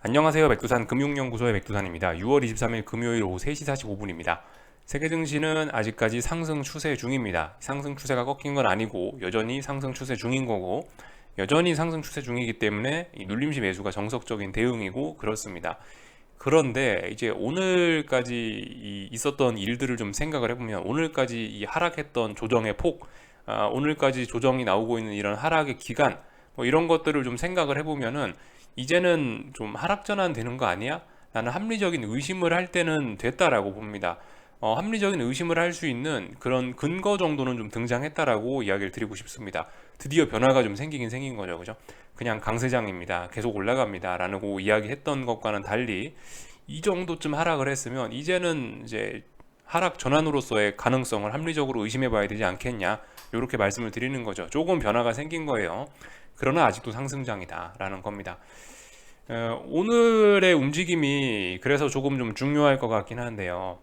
안녕하세요. 백두산 금융연구소의 백두산입니다. 6월 23일 금요일 오후 3시 45분입니다. 세계 증시는 아직까지 상승 추세 중입니다. 상승 추세가 꺾인 건 아니고 여전히 상승 추세 중인 거고 여전히 상승 추세 중이기 때문에 이 눌림시 매수가 정석적인 대응이고 그렇습니다. 그런데 이제 오늘까지 이 있었던 일들을 좀 생각을 해보면 오늘까지 이 하락했던 조정의 폭, 아, 오늘까지 조정이 나오고 있는 이런 하락의 기간, 뭐 이런 것들을 좀 생각을 해보면은 이제는 좀 하락 전환 되는 거 아니야? 나는 합리적인 의심을 할 때는 됐다라고 봅니다. 어, 합리적인 의심을 할 수 있는 그런 근거 정도는 좀 등장했다라고 이야기를 드리고 싶습니다. 드디어 변화가 좀 생기긴 생긴 거죠, 그죠? 그냥 강세장입니다. 계속 올라갑니다 라고 이야기했던 것과는 달리 이 정도쯤 하락을 했으면 이제는 이제 하락 전환으로서의 가능성을 합리적으로 의심해 봐야 되지 않겠냐 이렇게 말씀을 드리는 거죠. 조금 변화가 생긴 거예요. 그러나 아직도 상승장이다라는 겁니다. 어, 오늘의 움직임이 그래서 조금 좀 중요할 것 같긴 한데요.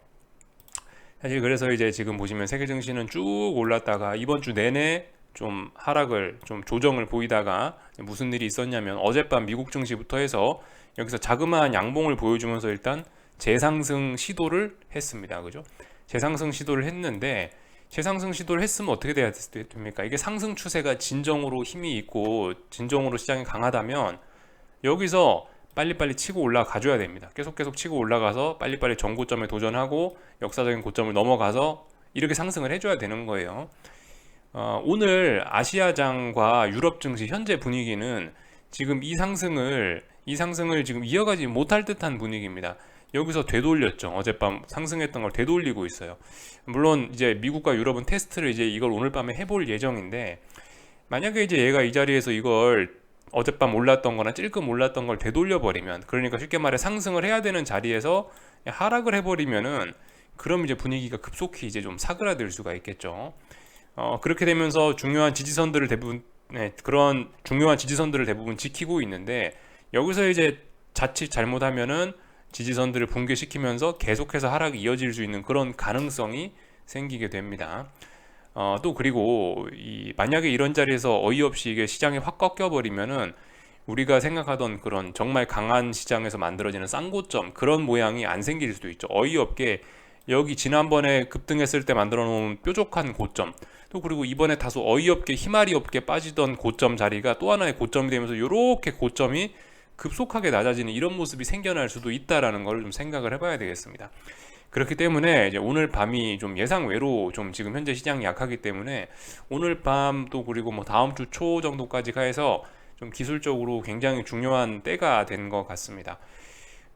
사실 그래서 이제 지금 보시면 세계 증시는 쭉 올랐다가 이번 주 내내 좀 하락을 좀 조정을 보이다가 무슨 일이 있었냐면 어젯밤 미국 증시부터 해서 여기서 자그마한 양봉을 보여주면서 일단 재상승 시도를 했습니다. 그죠? 재상승 시도를 했는데 재상승 시도를 했으면 어떻게 돼야 됩니까? 이게 상승 추세가 진정으로 힘이 있고 진정으로 시장이 강하다면 여기서 빨리빨리 치고 올라가 줘야 됩니다. 계속 계속 치고 올라가서 빨리빨리 전고점에 도전하고 역사적인 고점을 넘어가서 이렇게 상승을 해줘야 되는 거예요. 어, 오늘 아시아장과 유럽 증시 현재 분위기는 지금 이 상승을 이 상승을 지금 이어가지 못할 듯한 분위기입니다. 여기서 되돌렸죠. 어젯밤 상승했던 걸 되돌리고 있어요. 물론 이제 미국과 유럽은 테스트를 이제 이걸 오늘 밤에 해볼 예정인데 만약에 이제 얘가 이 자리에서 이걸 어젯밤 올랐던 거나 찔끔 올랐던 걸 되돌려 버리면 그러니까 쉽게 말해 상승을 해야 되는 자리에서 하락을 해 버리면은 그럼 이제 분위기가 급속히 이제 좀 사그라들 수가 있겠죠. 어, 그렇게 되면서 중요한 지지선들을 대부분 네, 그런 중요한 지지선들을 대부분 지키고 있는데 여기서 이제 자칫 잘못하면은 지지선들을 붕괴시키면서 계속해서 하락이 이어질 수 있는 그런 가능성이 생기게 됩니다. 어, 또 그리고 이 만약에 이런 자리에서 어이없이 이게 시장이 확 꺾여 버리면은 우리가 생각하던 그런 정말 강한 시장에서 만들어지는 쌍고점 그런 모양이 안 생길 수도 있죠. 어이없게 여기 지난번에 급등했을 때 만들어 놓은 뾰족한 고점 또 그리고 이번에 다소 어이없게 희말이 없게 빠지던 고점 자리가 또 하나의 고점이 되면서 이렇게 고점이 급속하게 낮아지는 이런 모습이 생겨날 수도 있다라는 걸 좀 생각을 해봐야 되겠습니다. 그렇기 때문에 이제 오늘 밤이 좀 예상 외로 좀 지금 현재 시장이 약하기 때문에 오늘 밤 또 그리고 뭐 다음 주 초 정도까지 가해서 좀 기술적으로 굉장히 중요한 때가 된 것 같습니다.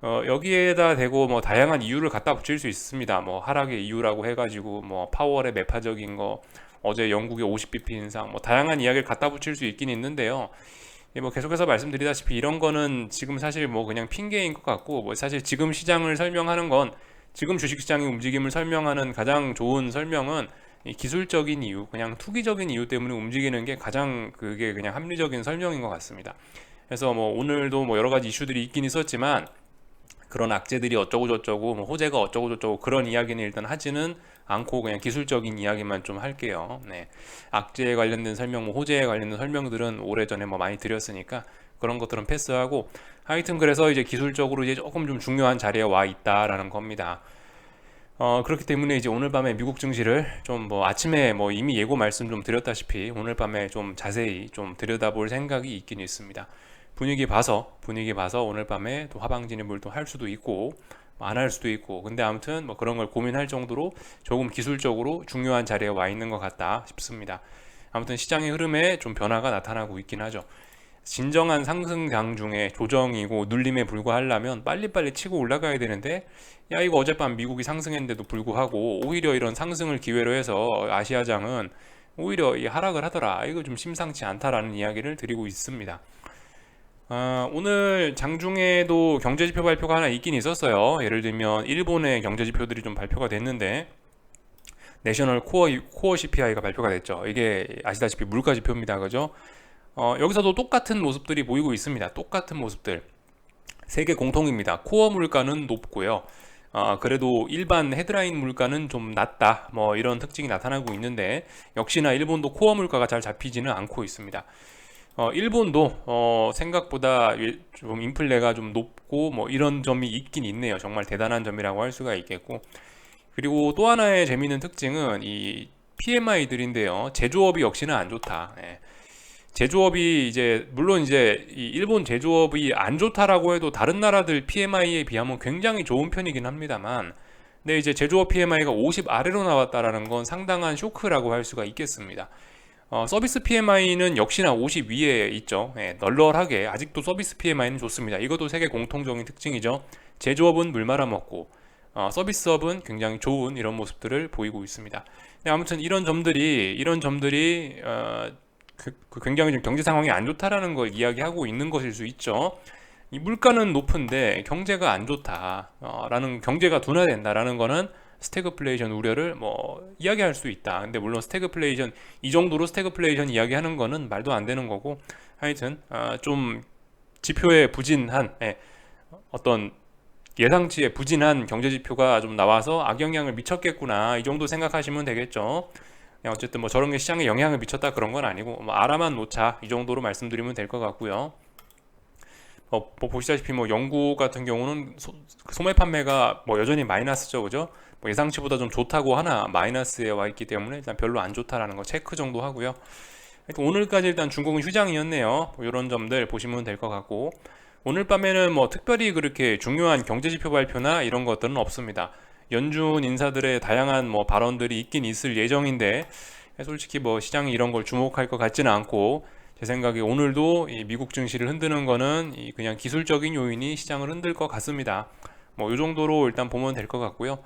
어, 여기에다 대고 뭐 다양한 이유를 갖다 붙일 수 있습니다. 뭐 하락의 이유라고 해가지고 뭐 파월의 매파적인 거, 어제 영국의 50bp 인상, 뭐 다양한 이야기를 갖다 붙일 수 있긴 있는데요. 예, 뭐 계속해서 말씀드리다시피 이런 거는 지금 사실 뭐 그냥 핑계인 것 같고 뭐 사실 지금 시장을 설명하는 건 지금 주식시장의 움직임을 설명하는 가장 좋은 설명은 기술적인 이유, 그냥 투기적인 이유 때문에 움직이는 게 가장 그게 그냥 합리적인 설명인 것 같습니다. 그래서 뭐 오늘도 뭐 여러 가지 이슈들이 있긴 있었지만 그런 악재들이 어쩌고 저쩌고 뭐 호재가 어쩌고 저쩌고 그런 이야기는 일단 하지는 않고 그냥 기술적인 이야기만 좀 할게요. 네. 악재에 관련된 설명, 뭐 호재에 관련된 설명들은 오래전에 뭐 많이 드렸으니까 그런 것들은 패스하고 하여튼 그래서 이제 기술적으로 이제 조금 좀 중요한 자리에 와 있다라는 겁니다. 어, 그렇기 때문에 이제 오늘 밤에 미국 증시를 좀 뭐 아침에 뭐 이미 예고 말씀 좀 드렸다시피 오늘 밤에 좀 자세히 좀 들여다볼 생각이 있긴 있습니다. 분위기 봐서 분위기 봐서 오늘 밤에 또 하방 진입을 또 할 수도 있고 뭐안할 수도 있고 근데 아무튼 뭐 그런 걸 고민할 정도로 조금 기술적으로 중요한 자리에 와 있는 것 같다 싶습니다. 아무튼 시장의 흐름에 좀 변화가 나타나고 있긴 하죠. 진정한 상승장 중에 조정이고 눌림에 불과하려면 빨리빨리 치고 올라가야 되는데 야 이거 어젯밤 미국이 상승했는데도 불구하고 오히려 이런 상승을 기회로 해서 아시아장은 오히려 이 하락을 하더라 이거 좀 심상치 않다라는 이야기를 드리고 있습니다. 어, 오늘 장중에도 경제지표 발표가 하나 있긴 있었어요. 예를 들면 일본의 경제지표들이 좀 발표가 됐는데 내셔널 코어 코어 CPI가 발표가 됐죠. 이게 아시다시피 물가 지표입니다. 그죠? 어, 여기서도 똑같은 모습들이 보이고 있습니다. 똑같은 모습들. 세계 공통입니다. 코어 물가는 높고요. 어, 그래도 일반 헤드라인 물가는 좀 낮다. 뭐 이런 특징이 나타나고 있는데 역시나 일본도 코어 물가가 잘 잡히지는 않고 있습니다. 어, 일본도 어, 생각보다 예- 좀 인플레가 좀 높고 뭐 이런 점이 있긴 있네요. 정말 대단한 점이라고 할 수가 있겠고. 그리고 또 하나의 재미있는 특징은 이 PMI들인데요. 제조업이 역시나 안 좋다. 예. 제조업이 이제 물론 이제 이 일본 제조업이 안 좋다라고 해도 다른 나라들 PMI에 비하면 굉장히 좋은 편이긴 합니다만 근데 이제 제조업 PMI가 50 아래로 나왔다라는 건 상당한 쇼크라고 할 수가 있겠습니다. 어, 서비스 PMI는 역시나 50 위에 있죠. 예, 널널하게 아직도 서비스 PMI는 좋습니다. 이것도 세계 공통적인 특징이죠. 제조업은 물 말아먹고 어, 서비스업은 굉장히 좋은 이런 모습들을 보이고 있습니다. 네, 아무튼 이런 점들이 이런 점들이 어, 그, 그 굉장히 좀 경제 상황이 안 좋다라는 걸 이야기하고 있는 것일 수 있죠. 이 물가는 높은데 경제가 안 좋다라는 경제가 둔화된다라는 거는 스태그플레이션 우려를 뭐 이야기할 수 있다. 근데 물론 스태그플레이션 이 정도로 스태그플레이션 이야기하는 거는 말도 안 되는 거고 하여튼 아, 좀 지표에 부진한 예, 어떤 예상치에 부진한 경제 지표가 좀 나와서 악영향을 미쳤겠구나 이 정도 생각하시면 되겠죠. 그냥 어쨌든 뭐 저런 게 시장에 영향을 미쳤다 그런 건 아니고 뭐 알아만 놓자 이 정도로 말씀드리면 될 것 같고요. 어, 뭐 보시다시피 뭐 영국 같은 경우는 소, 소매 판매가 뭐 여전히 마이너스죠, 그죠? 뭐 예상치보다 좀 좋다고 하나 마이너스에 와 있기 때문에 일단 별로 안 좋다라는 거 체크 정도 하고요. 오늘까지 일단 중국은 휴장이었네요. 뭐 이런 점들 보시면 될 것 같고 오늘 밤에는 뭐 특별히 그렇게 중요한 경제 지표 발표나 이런 것들은 없습니다. 연준 인사들의 다양한 뭐 발언들이 있긴 있을 예정인데 솔직히 뭐 시장이 이런 걸 주목할 것 같지는 않고 제 생각에 오늘도 이 미국 증시를 흔드는 거는 이 그냥 기술적인 요인이 시장을 흔들 것 같습니다. 뭐 이 정도로 일단 보면 될 것 같고요.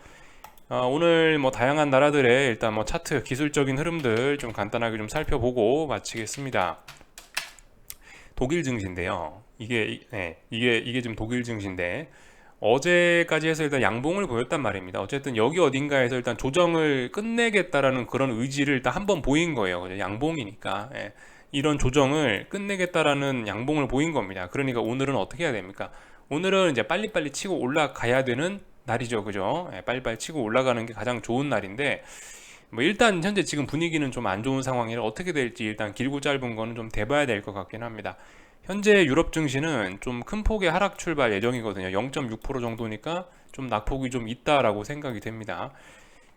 어, 오늘 뭐 다양한 나라들의 일단 뭐 차트 기술적인 흐름들 좀 간단하게 좀 살펴보고 마치겠습니다. 독일 증시인데요. 이게 이- 네, 이게 이게 지금 독일 증시인데 어제까지 해서 일단 양봉을 보였단 말입니다. 어쨌든 여기 어딘가에서 일단 조정을 끝내겠다라는 그런 의지를 일단 한번 보인 거예요. 양봉이니까 예. 이런 조정을 끝내겠다라는 양봉을 보인 겁니다. 그러니까 오늘은 어떻게 해야 됩니까? 오늘은 이제 빨리빨리 치고 올라가야 되는 날이죠, 그죠? 예, 빨리빨리 치고 올라가는 게 가장 좋은 날인데 뭐 일단 현재 지금 분위기는 좀 안 좋은 상황이라 어떻게 될지 일단 길고 짧은 거는 좀 대봐야 될 것 같긴 합니다. 현재 유럽 증시는 좀 큰 폭의 하락 출발 예정이거든요. 0.6% 정도니까 좀 낙폭이 좀 있다라고 생각이 됩니다.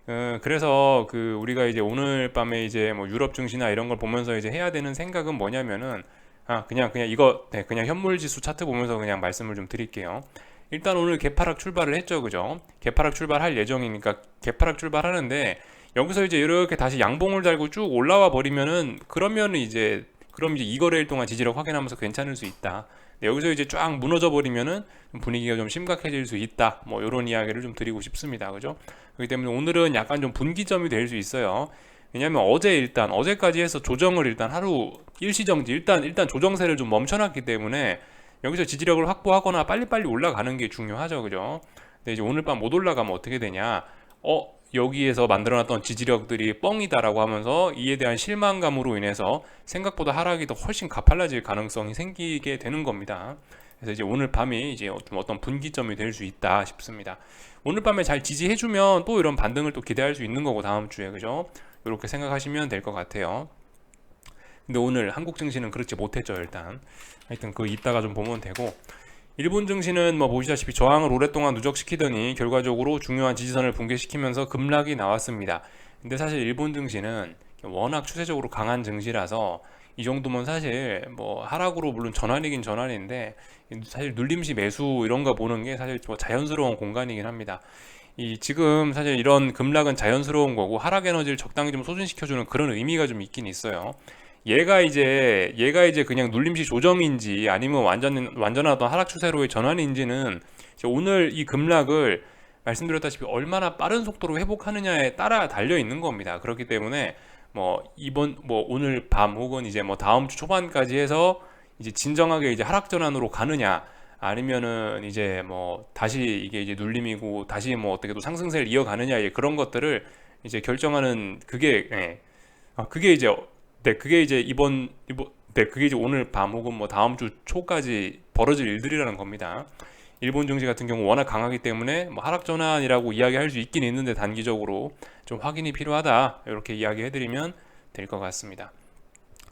어, 그래서 그 우리가 이제 오늘 밤에 이제 뭐 유럽 증시나 이런 걸 보면서 이제 해야 되는 생각은 뭐냐면은 아 그냥 그냥 이거 네, 그냥 현물 지수 차트 보면서 그냥 말씀을 좀 드릴게요. 일단 오늘 개파락 출발을 했죠, 그죠? 개파락 출발할 예정이니까 개파락 출발하는데 여기서 이제 이렇게 다시 양봉을 달고 쭉 올라와 버리면은 그러면은 이제 그럼 이제 이거래일 동안 지지력 확인하면서 괜찮을 수 있다. 근데 여기서 이제 쫙 무너져 버리면은 좀 분위기가 좀 심각해질 수 있다. 뭐 이런 이야기를 좀 드리고 싶습니다. 그죠? 그렇기 때문에 오늘은 약간 좀 분기점이 될 수 있어요. 왜냐하면 어제 일단 어제까지 해서 조정을 일단 하루 일시정지 일단 일단 조정세를 좀 멈춰놨기 때문에 여기서 지지력을 확보하거나 빨리빨리 올라가는 게 중요하죠, 그죠? 근데 이제 오늘 밤 못 올라가면 어떻게 되냐? 어 여기에서 만들어놨던 지지력들이 뻥이다라고 하면서 이에 대한 실망감으로 인해서 생각보다 하락이 더 훨씬 가팔라질 가능성이 생기게 되는 겁니다. 그래서 이제 오늘 밤이 이제 어떤 어떤 분기점이 될 수 있다 싶습니다. 오늘 밤에 잘 지지해주면 또 이런 반등을 또 기대할 수 있는 거고 다음 주에 그죠? 이렇게 생각하시면 될 것 같아요. 근데 오늘 한국 증시는 그렇지 못했죠 일단. 하여튼 그 이따가 좀 보면 되고 일본 증시는 뭐 보시다시피 저항을 오랫동안 누적시키더니 결과적으로 중요한 지지선을 붕괴시키면서 급락이 나왔습니다. 근데 사실 일본 증시는 워낙 추세적으로 강한 증시라서 이 정도면 사실 뭐 하락으로 물론 전환이긴 전환인데 사실 눌림시 매수 이런 거 보는 게 사실 뭐 자연스러운 공간이긴 합니다. 이 지금 사실 이런 급락은 자연스러운 거고 하락 에너지를 적당히 좀 소진시켜주는 그런 의미가 좀 있긴 있어요. 얘가 이제 얘가 이제 그냥 눌림시 조정인지 아니면 완전 어떤 하락 추세로의 전환인지는 오늘 이 급락을 말씀드렸다시피 얼마나 빠른 속도로 회복하느냐에 따라 달려 있는 겁니다. 그렇기 때문에 뭐 이번 뭐 오늘 밤 혹은 이제 뭐 다음 주 초반까지 해서 이제 진정하게 이제 하락 전환으로 가느냐 아니면은 이제 뭐 다시 이게 이제 눌림이고 다시 뭐 어떻게 또 상승세를 이어가느냐 예, 그런 것들을 이제 결정하는 그게 예. 아, 그게 이제 네 그게 이제 이번 이번 네 그게 이제 오늘 밤 혹은 뭐 다음 주 초까지 벌어질 일들이라는 겁니다. 일본 증시 같은 경우 워낙 강하기 때문에 뭐 하락 전환이라고 이야기할 수 있긴 있는데 단기적으로 좀 확인이 필요하다 이렇게 이야기해드리면 될 것 같습니다.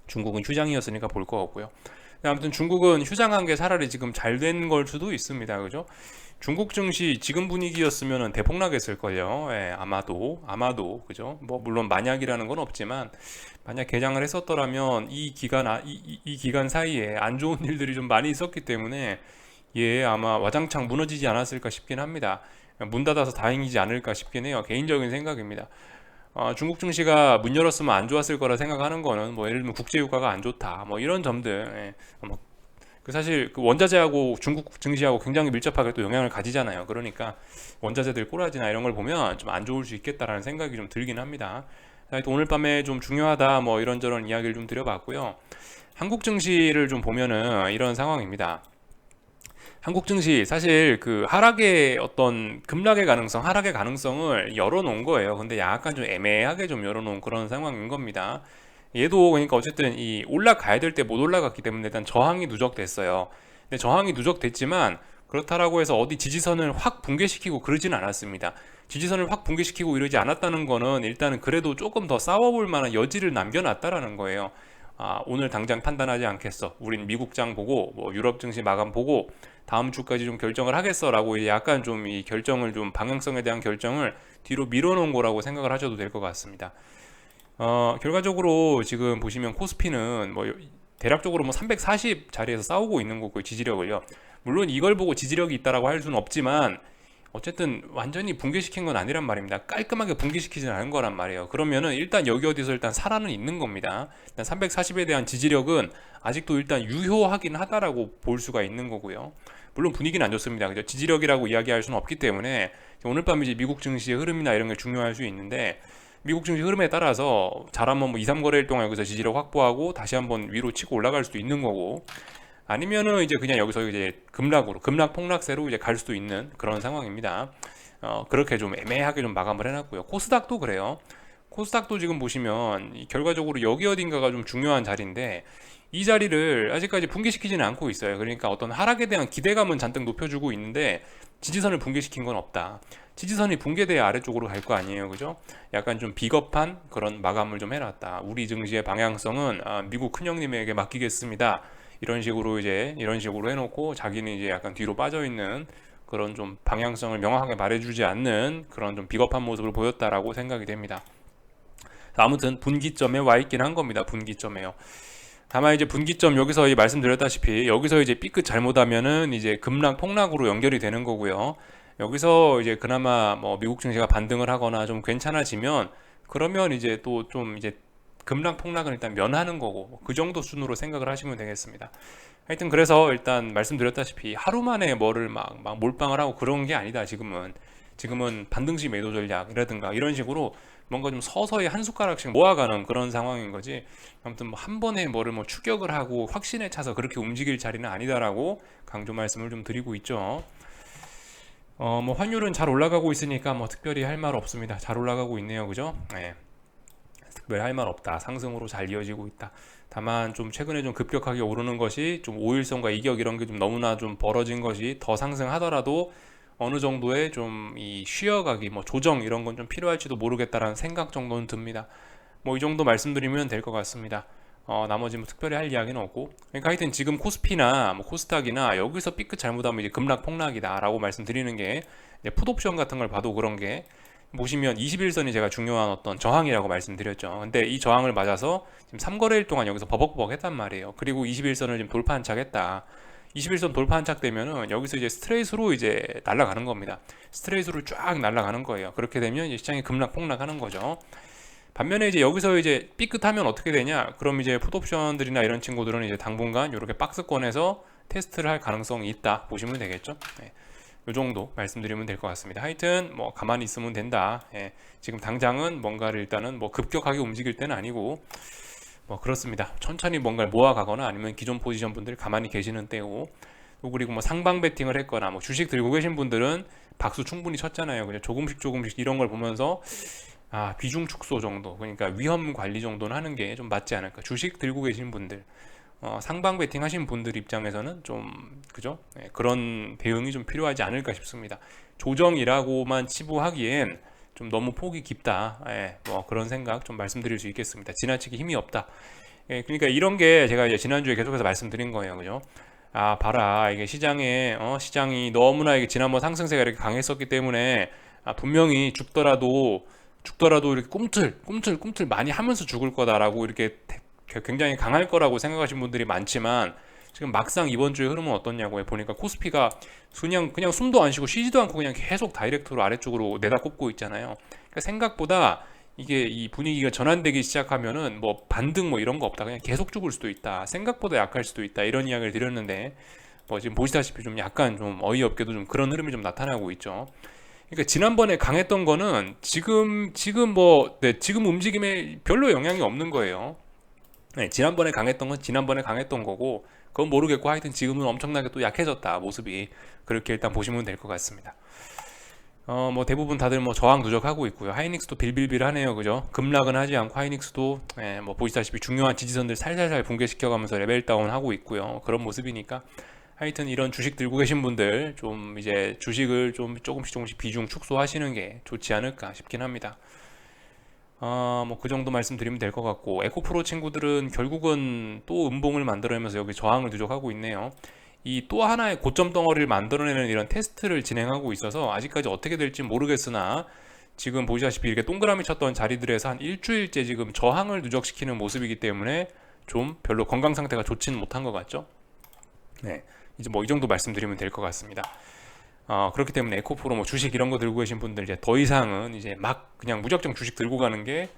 중국은 휴장이었으니까 볼거 없고요. 아무튼 중국은 휴장한 게 차라리 지금 잘 된 걸 수도 있습니다. 그죠? 중국 증시 지금 분위기였으면 대폭락했을 걸요. 예, 아마도 아마도 그죠? 뭐 물론 만약이라는 건 없지만 만약 개장을 했었더라면 이 기간 아, 이, 이, 이 기간 사이에 안 좋은 일들이 좀 많이 있었기 때문에 예 아마 와장창 무너지지 않았을까 싶긴 합니다. 문 닫아서 다행이지 않을까 싶긴 해요. 개인적인 생각입니다. 어, 중국 증시가 문 열었으면 안 좋았을 거라 생각하는 거는 뭐 예를 들면 국제 유가가 안 좋다 뭐 이런 점들 예, 뭐, 그 사실 그 원자재하고 중국 증시하고 굉장히 밀접하게 또 영향을 가지잖아요. 그러니까 원자재들 꼬라지나 이런 걸 보면 좀 안 좋을 수 있겠다라는 생각이 좀 들긴 합니다. 하여튼 오늘 밤에 좀 중요하다 뭐 이런저런 이야기를 좀 드려봤고요. 한국 증시를 좀 보면은 이런 상황입니다. 한국 증시 사실 그 하락의 어떤 급락의 가능성, 하락의 가능성을 열어놓은 거예요. 근데 약간 좀 애매하게 좀 열어놓은 그런 상황인 겁니다. 얘도 그러니까 어쨌든 이 올라가야 될 때 못 올라갔기 때문에 일단 저항이 누적됐어요. 근데 저항이 누적됐지만 그렇다라고 해서 어디 지지선을 확 붕괴시키고 그러지는 않았습니다. 지지선을 확 붕괴시키고 이러지 않았다는 거는 일단은 그래도 조금 더 싸워볼 만한 여지를 남겨놨다라는 거예요. 아, 오늘 당장 판단하지 않겠어. 우린 미국장 보고 뭐 유럽 증시 마감 보고 다음 주까지 좀 결정을 하겠어라고 약간 좀 이 결정을 좀 방향성에 대한 결정을 뒤로 밀어놓은 거라고 생각을 하셔도 될 것 같습니다. 어, 결과적으로 지금 보시면 코스피는 뭐 대략적으로 뭐 340 자리에서 싸우고 있는 거고 지지력을요. 물론 이걸 보고 지지력이 있다라고 할 수는 없지만 어쨌든 완전히 붕괴시킨 건 아니란 말입니다. 깔끔하게 붕괴시키진 않은 거란 말이에요. 그러면은 일단 여기 어디서 일단 살아는 있는 겁니다. 일단 340에 대한 지지력은 아직도 일단 유효하긴 하다라고 볼 수가 있는 거고요. 물론 분위기는 안 좋습니다. 그죠? 지지력이라고 이야기할 수는 없기 때문에 오늘 밤 이제 미국 증시의 흐름이나 이런 게 중요할 수 있는데 미국 증시 흐름에 따라서 잘하면 뭐 2, 3거래일 동안 여기서 지지력 확보하고 다시 한번 위로 치고 올라갈 수도 있는 거고 아니면은 이제 그냥 여기서 이제 급락으로 급락 폭락세로 이제 갈 수도 있는 그런 상황입니다. 어, 그렇게 좀 애매하게 좀 마감을 해놨고요. 코스닥도 그래요. 코스닥도 지금 보시면 결과적으로 여기 어딘가가 좀 중요한 자리인데 이 자리를 아직까지 붕괴시키지는 않고 있어요. 그러니까 어떤 하락에 대한 기대감은 잔뜩 높여주고 있는데 지지선을 붕괴시킨 건 없다. 지지선이 붕괴돼야 아래쪽으로 갈 거 아니에요, 그죠? 약간 좀 비겁한 그런 마감을 좀 해놨다. 우리 증시의 방향성은 아, 미국 큰형님에게 맡기겠습니다. 이런 식으로 이제 이런 식으로 해놓고 자기는 이제 약간 뒤로 빠져 있는 그런 좀 방향성을 명확하게 말해주지 않는 그런 좀 비겁한 모습을 보였다라고 생각이 됩니다. 아무튼 분기점에 와 있긴 한 겁니다. 분기점에요. 다만 이제 분기점 여기서 말씀드렸다시피 여기서 이제 삐끗 잘못하면은 이제 급락 폭락으로 연결이 되는 거고요. 여기서 이제 그나마 뭐 미국 증시가 반등을 하거나 좀 괜찮아지면 그러면 이제 또 좀 이제 급락 폭락은 일단 면하는 거고 뭐그 정도 순으로 생각을 하시면 되겠습니다. 하여튼 그래서 일단 말씀드렸다시피 하루 만에 뭐를 막, 막 몰빵을 하고 그런 게 아니다 지금은 지금은 반등시 매도 전략이라든가 이런 식으로 뭔가 좀 서서히 한 숟가락씩 모아가는 그런 상황인 거지 아무튼 뭐 한 번에 뭐를 뭐 추격을 하고 확신에 차서 그렇게 움직일 자리는 아니다라고 강조 말씀을 좀 드리고 있죠. 어, 뭐 환율은 잘 올라가고 있으니까 뭐 특별히 할 말 없습니다. 잘 올라가고 있네요. 그죠? 네. 특별히 할 말 없다. 상승으로 잘 이어지고 있다. 다만 좀 최근에 좀 급격하게 오르는 것이 좀 5일선과 이격 이런 게 좀 너무나 좀 벌어진 것이 더 상승하더라도 어느 정도의 좀 이 쉬어가기 뭐 조정 이런 건 좀 필요할지도 모르겠다라는 생각 정도는 듭니다. 뭐 이 정도 말씀드리면 될 것 같습니다. 어, 나머지 뭐 특별히 할 이야기는 없고 그러니까 하여튼 지금 코스피나 뭐 코스닥이나 여기서 삐끗 잘못하면 이제 급락 폭락이다라고 말씀드리는 게 풋옵션 같은 걸 봐도 그런 게 보시면 21선이 제가 중요한 어떤 저항이라고 말씀드렸죠. 근데 이 저항을 맞아서 지금 3거래일 동안 여기서 버벅버벅 했단 말이에요. 그리고 21선을 지금 돌파 한착했다. 21선 돌파 한착 되면은 여기서 이제 스트레이트로 이제 날아가는 겁니다. 스트레이트로 쫙 날아가는 거예요. 그렇게 되면 이제 시장이 급락 폭락하는 거죠. 반면에 이제 여기서 이제 삐끗하면 어떻게 되냐? 그럼 이제 풋옵션들이나 이런 친구들은 이제 당분간 이렇게 박스권에서 테스트를 할 가능성이 있다 보시면 되겠죠. 네. 이 정도 말씀드리면 될 것 같습니다. 하여튼 뭐 가만히 있으면 된다. 예. 지금 당장은 뭔가를 일단은 뭐 급격하게 움직일 때는 아니고 뭐 그렇습니다. 천천히 뭔가를 모아가거나 아니면 기존 포지션 분들 가만히 계시는 때고 또 그리고 뭐 상방 베팅을 했거나 뭐 주식 들고 계신 분들은 박수 충분히 쳤잖아요. 그냥 조금씩 조금씩 이런 걸 보면서 아 비중 축소 정도 그러니까 위험 관리 정도는 하는 게 좀 맞지 않을까 주식 들고 계신 분들 어, 상방 베팅 하신 분들 입장에서는 좀 그죠 네, 그런 대응이 좀 필요하지 않을까 싶습니다 조정이라고만 치부하기엔 좀 너무 폭이 깊다 예, 뭐 그런 생각 좀 말씀드릴 수 있겠습니다 지나치게 힘이 없다 예, 그러니까 이런 게 제가 이제 지난주에 계속해서 말씀드린 거예요. 그죠? 아, 봐라. 이게 시장에, 어, 시장이 너무나 이게 지난번 상승세가 이렇게 강했었기 때문에 아, 분명히 죽더라도, 죽더라도 이렇게 꿈틀, 꿈틀, 꿈틀 많이 하면서 죽을 거다라고 이렇게 대- 굉장히 강할 거라고 생각하신 분들이 많지만 지금 막상 이번 주에 흐름은 어떻냐고요. 보니까 코스피가 그냥, 그냥 숨도 안 쉬고 쉬지도 않고 그냥 계속 다이렉트로 아래쪽으로 내다 꼽고 있잖아요. 그러니까 생각보다 이게 이 분위기가 전환되기 시작하면은 뭐 반등 뭐 이런 거 없다. 그냥 계속 죽을 수도 있다. 생각보다 약할 수도 있다. 이런 이야기를 드렸는데 뭐 지금 보시다시피 좀 약간 좀 어이없게도 좀 그런 흐름이 좀 나타나고 있죠. 그러니까 지난번에 강했던 거는 지금 지금 뭐 네, 지금 움직임에 별로 영향이 없는 거예요. 네, 지난번에 강했던 건 지난번에 강했던 거고 그건 모르겠고 하여튼 지금은 엄청나게 또 약해졌다 모습이 그렇게 일단 보시면 될 것 같습니다. 어, 뭐 대부분 다들 뭐 저항 누적하고 있고요. 하이닉스도 빌빌빌하네요, 그죠? 급락은 하지 않고 하이닉스도 예, 뭐 보시다시피 중요한 지지선들 살살살 붕괴시켜가면서 레벨 다운 하고 있고요. 그런 모습이니까 하여튼 이런 주식 들고 계신 분들 좀 이제 주식을 좀 조금씩 조금씩 비중 축소하시는 게 좋지 않을까 싶긴 합니다. 어, 뭐그 정도 말씀드리면 될 것 같고 에코프로 친구들은 결국은 또 음봉을 만들어내면서 여기 저항을 누적하고 있네요. 이 또 하나의 고점 덩어리를 만들어내는 이런 테스트를 진행하고 있어서 아직까지 어떻게 될지 모르겠으나 지금 보시다시피 이렇게 동그라미 쳤던 자리들에서 한 일주일째 지금 저항을 누적시키는 모습이기 때문에 좀 별로 건강 상태가 좋지는 못한 것 같죠. 네, 이제 뭐 이 정도 말씀드리면 될 것 같습니다. 어, 그렇기 때문에 에코프로 뭐 주식 이런 거 들고 계신 분들 이제 더 이상은 이제 막 그냥 무작정 주식 들고 가는 게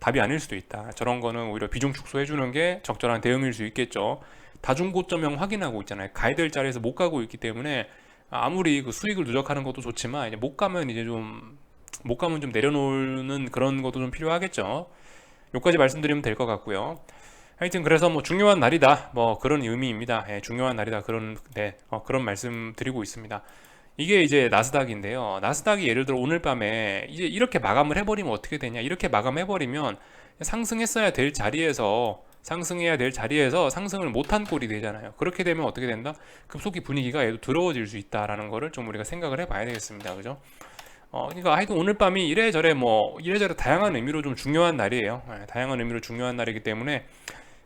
답이 아닐 수도 있다. 저런 거는 오히려 비중 축소해 주는 게 적절한 대응일 수 있겠죠. 다중고점형 확인하고 있잖아요. 가야 될 자리에서 못 가고 있기 때문에 아무리 그 수익을 누적하는 것도 좋지만 이제 못 가면 이제 좀 못 가면 좀 내려놓는 그런 것도 좀 필요하겠죠. 여기까지 말씀드리면 될 것 같고요. 하여튼 그래서 뭐 중요한 날이다. 뭐 그런 의미입니다. 예, 중요한 날이다. 그런 네, 어, 그런 말씀 드리고 있습니다. 이게 이제 나스닥인데요. 나스닥이 예를 들어 오늘 밤에 이제 이렇게 마감을 해버리면 어떻게 되냐? 이렇게 마감해버리면 상승했어야 될 자리에서 상승해야 될 자리에서 상승을 못한 꼴이 되잖아요. 그렇게 되면 어떻게 된다? 급속히 분위기가 얘도 더러워질 수 있다라는 거를 좀 우리가 생각을 해봐야 되겠습니다. 그죠? 어, 그러니까 하여튼 오늘 밤이 이래저래 뭐 이래저래 다양한 의미로 좀 중요한 날이에요. 예, 다양한 의미로 중요한 날이기 때문에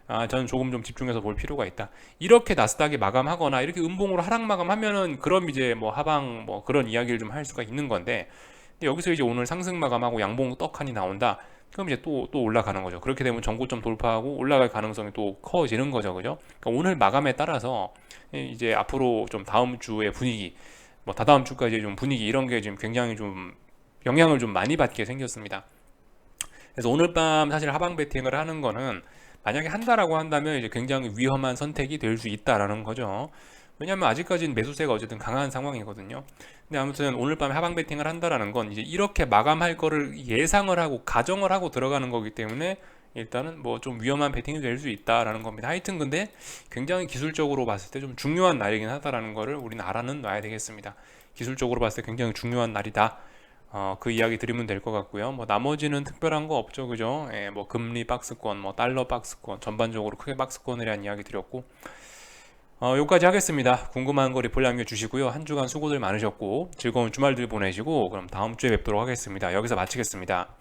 아, 저는 조금 좀 집중해서 볼 필요가 있다. 이렇게 나스닥이 마감하거나 이렇게 음봉으로 하락 마감하면은 그럼 이제 뭐 하방 뭐 그런 이야기를 좀 할 수가 있는 건데 근데 여기서 이제 오늘 상승 마감하고 양봉 떡하니 나온다. 그럼 이제 또 또 올라가는 거죠. 그렇게 되면 전고점 돌파하고 올라갈 가능성이 또 커지는 거죠, 그죠? 그러니까 오늘 마감에 따라서 이제 앞으로 좀 다음 주의 분위기, 뭐 다다음 주까지 좀 분위기 이런 게 지금 굉장히 좀 영향을 좀 많이 받게 생겼습니다. 그래서 오늘 밤 사실 하방 베팅을 하는 거는 만약에 한다라고 한다면 이제 굉장히 위험한 선택이 될 수 있다라는 거죠. 왜냐하면 아직까지는 매수세가 어쨌든 강한 상황이거든요. 근데 아무튼 오늘 밤에 하방 베팅을 한다라는 건 이제 이렇게 마감할 거를 예상을 하고 가정을 하고 들어가는 거기 때문에 일단은 뭐 좀 위험한 베팅이 될 수 있다라는 겁니다. 하여튼 근데 굉장히 기술적으로 봤을 때 좀 중요한 날이긴 하다라는 거를 우리는 알아는 놔야 되겠습니다. 기술적으로 봤을 때 굉장히 중요한 날이다. 어, 그 이야기 드리면 될 것 같고요. 뭐 나머지는 특별한 거 없죠, 그죠? 예, 뭐 금리 박스권, 뭐 달러 박스권, 전반적으로 크게 박스권에 대한 이야기 드렸고, 어, 여기까지 하겠습니다. 궁금한 거 리플 남겨주시고요. 한 주간 수고들 많으셨고 즐거운 주말들 보내시고 그럼 다음 주에 뵙도록 하겠습니다. 여기서 마치겠습니다.